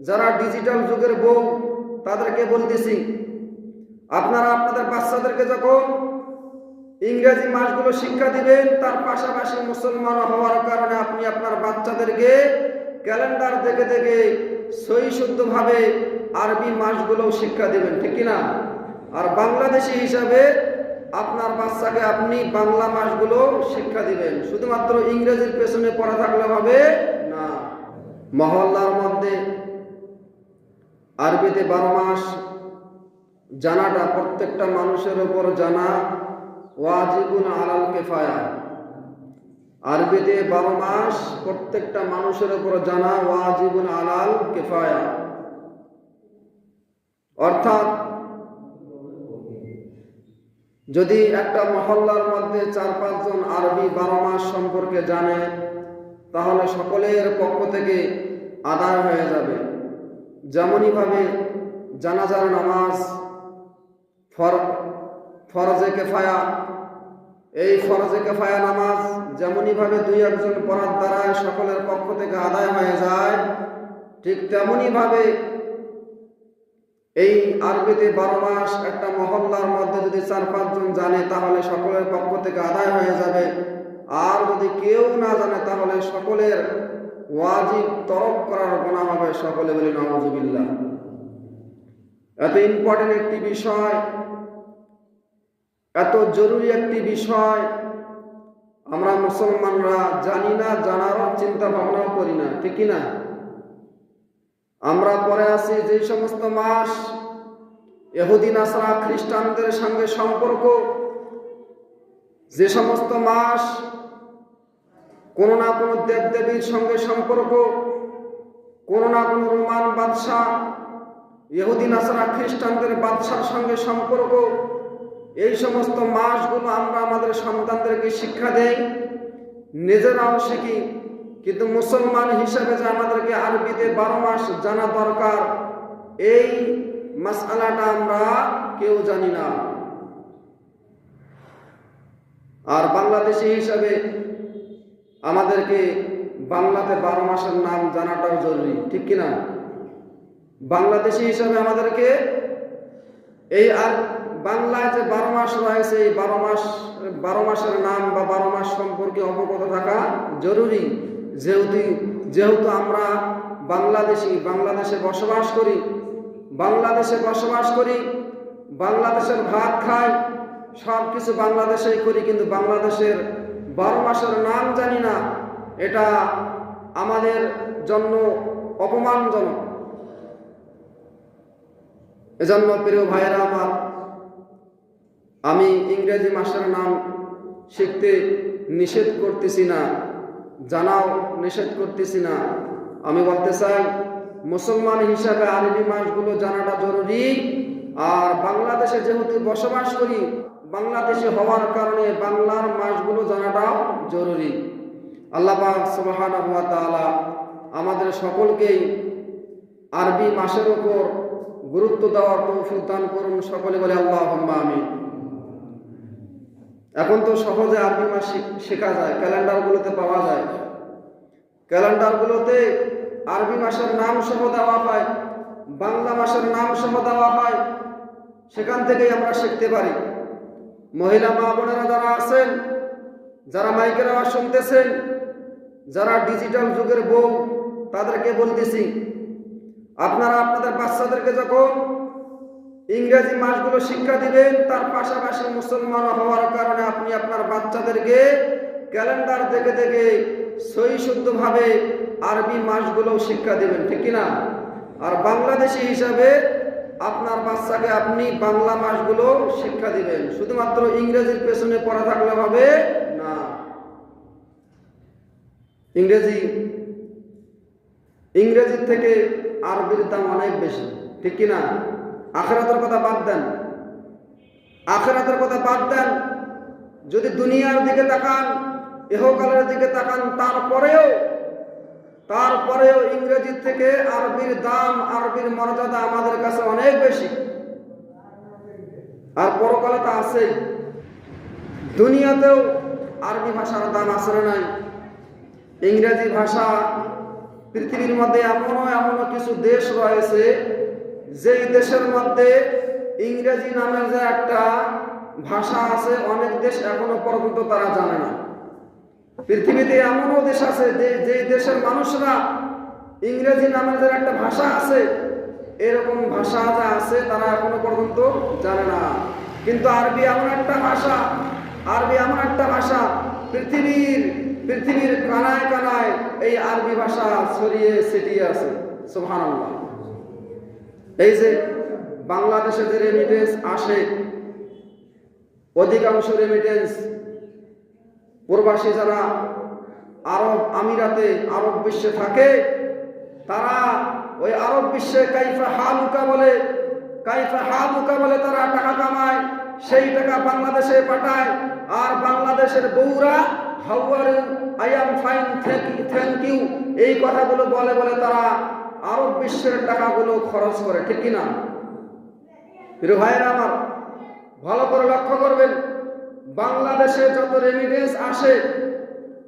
যারা ডিজিটাল যুগের বউ, তাদেরকে বলতেছি, আপনারা আপনাদের বাচ্চাদেরকে যখন ইংরেজি মাসগুলো শিক্ষা দিবেন, তার পাশাপাশি মুসলমান হওয়ার কারণে আপনি আপনার বাচ্চাদেরকে ক্যালেন্ডার দেখে দেখে সই শুদ্ধভাবে আরবি মাসগুলো শিক্ষা দিবেন, ঠিক কিনা? আর বাংলাদেশি হিসাবে আপনার বাচ্চাকে আপনি বাংলা মাসগুলো শিক্ষা দিবেন, শুধুমাত্র ইংরেজির পেছনে পড়া থাকলে হবে না। মহল্লার মধ্যে আরবিতে বারো মাস, জানাটা প্রত্যেকটা মানুষের উপর জানা ওয়াজিবুন আলাল কেফায়া। আরবিতে বারো মাস, প্রত্যেকটা মানুষের উপর জানা ওয়াজিবুন আলাল কেফায়া। অর্থাৎ, যদি একটা মহল্লার মধ্যে চার পাঁচজন আরবি বারো মাস সম্পর্কে জানে, তাহলে সকলের পক্ষ থেকে আদায় হয়ে যাবে। যেমনইভাবে জানাজার নামাজ, ফর, ফরজে কেফায়া, এই ফরজে কেফায়া নামাজ যেমনইভাবে দুই একজন পড়ার দ্বারায় সকলের পক্ষ থেকে আদায় হয়ে যায়, ঠিক তেমনইভাবে এই আরবিতে বারো মাস একটা মহল্লার মধ্যে যদি চার পাঁচজন জানে, তাহলে সকলের পক্ষ থেকে আদায় হয়ে যাবে। আর যদি কেউ না জানে, তাহলে সকলের ওয়াজিব তরফ করার গোনা হবে সকলে বলি নওয়াজুবিল্লাহ এত ইম্পর্টেন্ট একটি বিষয়, এত জরুরি একটি বিষয়, আমরা মুসলমানরা জানি না, জানারও চিন্তা ভাবনাও করি না, ঠিক না? আমরা পরে আছি যে সমস্ত মাস এহুদিন আসরা খ্রিস্টানদের সঙ্গে সম্পর্ক, যে সমস্ত মাস কোনো না কোনো দেবদেবীর সঙ্গে সম্পর্ক, কোনো না কোনো রোমান বাদশাহ ইহুদিন আসরা খ্রিস্টানদের বাদশার সঙ্গে সম্পর্ক, এই সমস্ত মাসগুলো আমরা আমাদের সন্তানদেরকে শিক্ষা দেই। নিজেরাও শিখি, কিন্তু মুসলমান হিসাবে যে আমাদেরকে আরবিতে বারো মাস জানা দরকার, এই মাসালাটা আমরা কেউ জানি না। আর বাংলাদেশি হিসাবে আমাদেরকে বাংলাতে বারো মাসের নাম জানাটাও জরুরি, ঠিক কিনা? বাংলাদেশি হিসাবে আমাদেরকে এই আর বাংলায় যে বারো মাস রয়েছে, এই বারো মাস, বারো মাসের নাম বা বারো মাস সম্পর্কে অবগত থাকা জরুরি। যেহেতু যেহেতু আমরা বাংলাদেশি, বাংলাদেশে বসবাস করি, বাংলাদেশে বসবাস করি, বাংলাদেশের ভাত খাই সব কিছু বাংলাদেশেই করি, কিন্তু বাংলাদেশের বারো মাসের নাম জানি না, এটা আমাদের জন্য অপমানজনক। এজন্য প্রিয় ভাইয়েরা আমার, আমি ইংরেজি মাসের নাম শিখতে নিষেধ করতেছি না, জানাও নিষেধ করতেছি না। আমি বলতে চাই, মুসলমান হিসাবে আরবি মাসগুলো জানাটা জরুরি। আর বাংলাদেশে যেহেতু বসবাস করি, বাংলাদেশে হওয়ার কারণে বাংলার মাসগুলো জানাটাও জরুরি। আল্লাহ সুবাহান আমাদের সকলকেই আরবি মাসের ওপর গুরুত্ব দেওয়ার তৌফিক দান করুন, সকলে বলে আল্লাহ আমি এখন তো সহজে আরবি মাস শেখা যায়, ক্যালেন্ডারগুলোতে পাওয়া যায়। ক্যালেন্ডারগুলোতে আরবি মাসের নাম সহ দেওয়া হয়। বাংলা মাসের নাম সহ দেওয়া হয়, সেখান থেকেই আমরা শিখতে পারি। মহিলা মা বোনেরা যারা আছেন, যারা মাইকের আওয়াজ শুনতেছেন, যারা ডিজিটাল যুগের বউ, তাদেরকে বলতেছি, আপনারা আপনাদের বাচ্চাদেরকে যখন ইংরেজি মাসগুলো শিক্ষা দিবেন, তার পাশাপাশি মুসলমান হওয়ার কারণে আপনি আপনার বাচ্চাদেরকে ক্যালেন্ডার দেখে দেখে সই শুদ্ধভাবে আরবি মাসগুলো শিক্ষা দিবেন, ঠিক কিনা? আর বাংলাদেশি হিসাবে আপনার বাচ্চাকে আপনি বাংলা মাসগুলো শিক্ষা দিবেন। শুধুমাত্র ইংরেজির পেছনে পড়া থাকলে হবে না। ইংরেজি, ইংরেজির থেকে আরবির দাম অনেক বেশি, ঠিক কিনা আখেরাতের কথা বাদ দেন। আখেরাতের কথা বাদ দেন। যদি দুনিয়ার দিকে তাকান, এহকালের দিকে তাকান, তারপরেও তারপরেও ইংরেজির থেকে আরবির দাম, আরবির মর্যাদা আমাদের কাছে অনেক বেশি। আর পরকালে তা আছেই। দুনিয়াতেও আরবি ভাষার দাম আসলে নাই। ইংরেজি ভাষা পৃথিবীর মধ্যে এমনও এমনও কিছু দেশ রয়েছে, যেই দেশের মধ্যে ইংরেজি নামের যে একটা ভাষা আছে, অনেক দেশ এখনও পর্যন্ত তারা জানে না। পৃথিবীতে এমনও দেশ আছে যে দেশের মানুষরা ইংরেজি নামের একটা ভাষা আছে, এরকম ভাষা যা আছে তারা এখনও পর্যন্ত জানে না। কিন্তু আরবি এমন একটা ভাষা, আরবি এমন একটা ভাষা, পৃথিবীর পৃথিবীর কানায় কানায় এই আরবি ভাষা ছড়িয়ে ছিটিয়ে আছে। সুবহানাল্লাহ। এই যে বাংলাদেশে যে রেমিটেন্স আসে, অধিকাংশ রেমিটেন্স প্রবাসী যারা আরব আমিরাতে আরব বিশ্বে থাকে, তারা ওই আরব বিশ্বে কাইফা হা হালুকা বলে, কাইফা হা হালুকা বলে তারা টাকা কামায়, সেই টাকা বাংলাদেশে পাঠায়। আর বাংলাদেশের বউরা how are I am fine thank you, এই কথাগুলো বলে বলে তারা আরব বিশ্বের টাকাগুলো খরচ করে, ঠিক কিনা? প্রিয় ভাইয়েরা আমার, ভালো করে লক্ষ্য করবেন। বাংলাদেশে যত রেমিটেন্স আসে,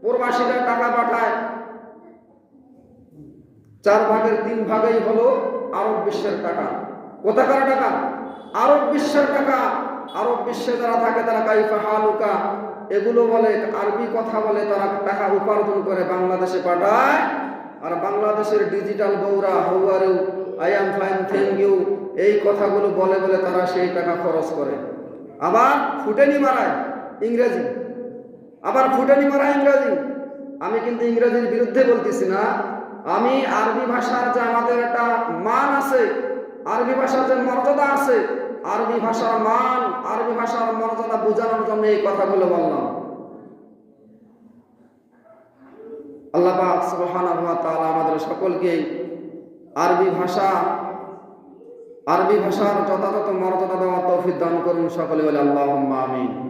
প্রবাসীরা টাকা পাঠায়। চার ভাগের তিন ভাগেই হলো আরব বিশ্বের টাকা। কোথাকার টাকা? আরব বিশ্বের টাকা। আরব বিশ্বে যারা থাকে, তারা কাইফা হালুকা। এগুলো বলে, আরবি কথা বলে, তারা টাকা উপার্জন করে বাংলাদেশে পাঠায়। আর বাংলাদেশের digital বৌরা how are you I am fine thank you, এই কথাগুলো বলে বলে তারা সেই টাকা খরচ করে। আবার ফুটেনি মারায়। ইংরেজি। আবার ফুটানি মারা ইংরাজি। আমি কিন্তু ইংরেজির বিরুদ্ধে বলতেছি না। আমি আরবি ভাষার যে আমাদের একটা মান আছে, আরবি ভাষার যে মর্যাদা আছে, আরবি ভাষার মান, আরবি ভাষার মর্যাদা বোঝানোর জন্য এই কথাগুলো বললাম। আল্লাহ তাআলা আমাদের সকলকে আরবি ভাষা, আরবি ভাষার যথাযথ মর্যাদা দেওয়া তৌফিক দান করুন সকলে বলে আল্লাহুম্মা আমিন।